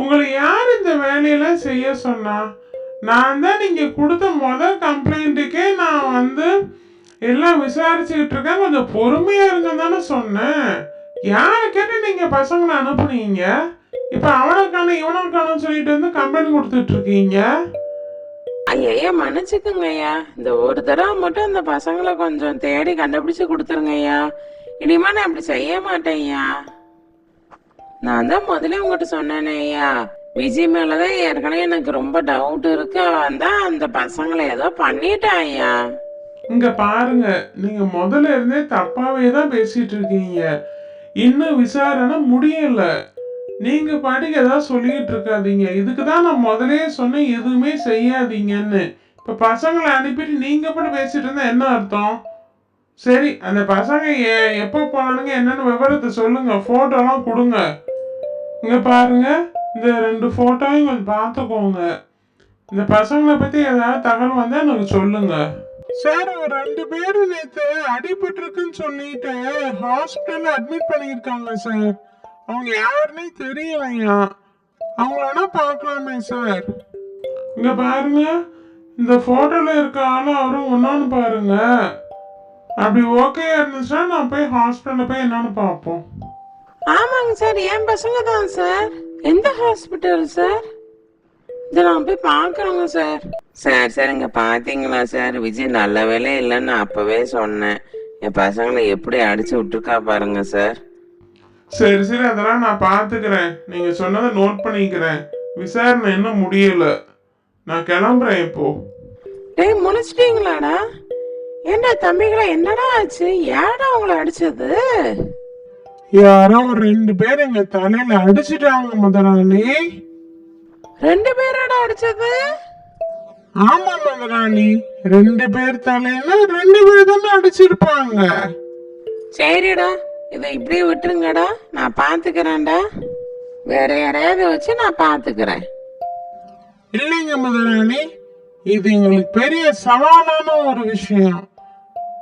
உங்களை யார் இந்த வேலையெல்லாம் செய்ய சொன்னா? நான் தான் நீங்கள் கொடுத்த முதல் கம்ப்ளைண்ட்டுக்கே நான் வந்து எல்லாம் விசாரிச்சுக்கிட்டு இருக்கேன். கொஞ்சம் பொறுமையாக இருங்க தானே சொன்னேன். யாரை கேட்டு நீங்கள் பசங்களை அனுப்புனீங்க? இப்போ அவனுக்கான இவனுக்கானு சொல்லிட்டு வந்து கம்ப்ளைண்ட் கொடுத்துட்டு இருக்கீங்க? ஐயா மன்னிச்சுக்குங்க ஐயா. இந்த ஒரு தடவை மட்டும் அந்த பசங்களை கொஞ்சம் தேடி கண்டுபிடிச்சு கொடுத்துருங்க ஐயா. இனிமே நான் அப்படி செய்ய மாட்டேன் ஐயா. நான் தான் முதல்ல உங்ககிட்ட சொன்னேனே ஐயா. விஜய் மேலதான் ஏற்கனவே எனக்கு ரொம்ப டவுட் இருக்கு. அவன் தான் அந்த பசங்களை ஏதோ பண்ணிட்டான் ஐயா. இங்க பாருங்க நீங்க முதல்ல இருந்தே தப்பாவே தான் பேசிட்டு இருக்கீங்க. இன்னும் விசாரணை முடியல. நீங்க பாட்டுக்கு ஏதாவது சொல்லிட்டு இருக்காதீங்க. இதுக்கு தான் நான் முதலே சொன்னேன் எதுவுமே செய்யாதீங்கன்னு. இப்ப பசங்களை அனுப்பிட்டு நீங்க பாட்டு பேசிட்டு இருந்தா என்ன அர்த்தம்? சரி அந்த பசங்க எ- எப்போ போனானுங்க என்னன்னு விவரத்தை சொல்லுங்க. போட்டோலாம் கொடுங்க. இங்க பாருங்க. இந்த ரெண்டு போட்டோவையும் கொஞ்சம் பார்த்துக்கோங்க. இந்த பசங்களை பத்தி ஏதாவது தகவல் வந்தா எனக்கு சொல்லுங்க. சார் ஒரு ரெண்டு பேரும் நேத்து அடிபட்டு இருக்குன்னு சொல்லிட்டு ஹாஸ்பிட்டல்ல அட்மிட் பண்ணியிருக்காங்க சார் அவங்க யாருன்னே தெரியலையா? அவங்கள பார்க்கலாமே சார் இங்க பாருங்க. இந்த போட்டோல இருக்க ஆளும் அவரும் ஒன்னான்னு பாருங்க. அப்படி ஓகே இருந்துச்சுன்னா நான் போய் ஹாஸ்பிட்டல்ல போய் என்னன்னு பார்ப்போம். ஆமாங்க சார் என் பசங்க தான் சார் எந்த ஹாஸ்பிட்டல் சார் இதை நான் போய் பார்க்குறேங்க சார் சார் சார் இங்கே பார்த்தீங்களா சார் விஜய் நல்ல வேலை இல்லைன்னு அப்போவே சொன்னேன். என் பசங்களை எப்படி அடிச்சு விட்டுருக்கா பாருங்க சார் சரி சரி. அதெல்லாம் நான் பார்த்துக்கிறேன். நீங்க சொன்னதை நோட் பண்ணிக்கிறேன். விசாரணை இன்னும் முடியல. நான் கிளம்புறேன் இப்போ. டேய் முழிச்சிட்டீங்களாடா? ஏண்டா தம்பிகளா என்னடா ஆச்சு? ஏடா உங்களை அடிச்சது? யாரோ ஒரு ரெண்டு பேர் எங்க தலையில அடிச்சிட்டாங்க முதலாளி. ரெண்டு பேரோட அடிச்சது? ஆமா முதலாளி ரெண்டு பேர் தலையில ரெண்டு பேர் தானே அடிச்சிருப்பாங்க. சரிடா இதை இப்படியே விட்டுருங்கடா நான் பார்த்துக்கிறேன்டா வேற யாரையாவது வச்சு நான் பார்த்துக்கிறேன் இல்லைங்க முதலாளி இது எங்களுக்கு பெரிய சவாலான ஒரு விஷயம்.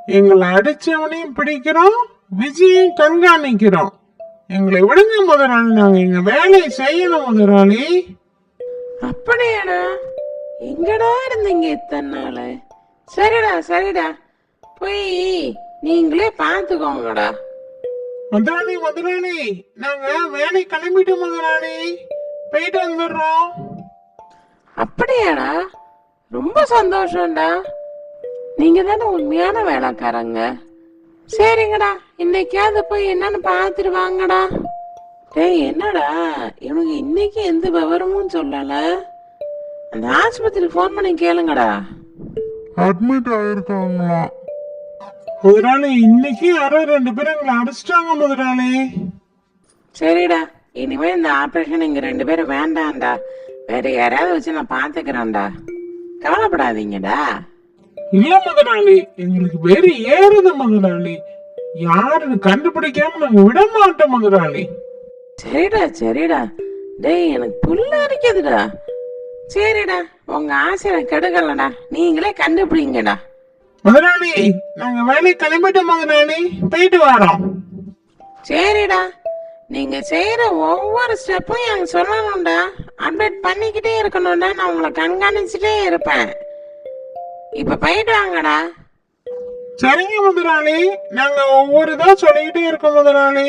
எங்களை அடிச்சவனையும் பிடிக்கிறோம் விஜயையும் கண்காணிக்கிறோம். எங்களை விடுங்க முதலாளி நாங்க எங்க வேலையை செய்யணும் முதலாளி. அப்படியாடா? எங்கடா இருந்தீங்க இத்தனை நாள்? சரிடா சரிடா. போய் நீங்களே பார்த்துக்கோங்கடா. முதலாளி முதலாளி நாங்க வேலை கிளம்பிட்டோம் முதலாளி. போயிட்டு வந்துடுறோம். அப்படியாடா? ரொம்ப சந்தோஷம்டா. நீங்க தானே உண்மையான வேலைக்காரங்க. சரிங்கடா இன்னைக்காவது போய் என்னன்னு பார்த்துட்டு வாங்கடா. டேய் என்னடா? இவனுக்கு இன்னைக்கு எந்த விவரமும் சொல்லல. அந்த ஆஸ்பத்திரிக்கு ஃபோன் பண்ணி கேளுங்கடா. அட்மிட் ஆயிருக்காங்களாம் முதலாளி இன்னைக்கு யாரோ ரெண்டு பேரும் எங்களை அடிச்சிட்டாங்க முதலாளி. சரிடா இனிமே இந்த ஆபரேஷன் இங்க ரெண்டு பேரும் வேண்டாம்டா. வேற யாரையாவது வச்சு நான் பாத்துக்கிறேன்டா கவலைப்படாதீங்கடா. இல்ல முதலாளி எங்களுக்கு வெறி ஏறுது முதலாளி யாருன்னு கண்டுபிடிக்காம நாங்க விட மாட்டோம் முதலாளி சரிடா சரிடா. டேய் எனக்கு புல்ல அரிக்குதுடா சரிடா உங்க ஆசையை கெடுக்கலடா. நீங்களே கண்டுபிடிங்கடா. முதலாளி நாங்க வேலை கிளம்பிட்டோம் முதலாளி போயிட்டு வரோம். சரிடா. நீங்க செய்யற ஒவ்வொரு ஸ்டெப்பும் எனக்கு சொல்லணும்டா. அப்டேட் பண்ணிக்கிட்டே இருக்கணும்டா. நான் உங்களை கண்காணிச்சுட்டே இருப்பேன். இப்ப போயிட்டு வாங்கடா சரிங்க முதலாளி நாங்க ஒவ்வொரு தான் சொல்லிக்கிட்டே இருக்கோம் முதலாளி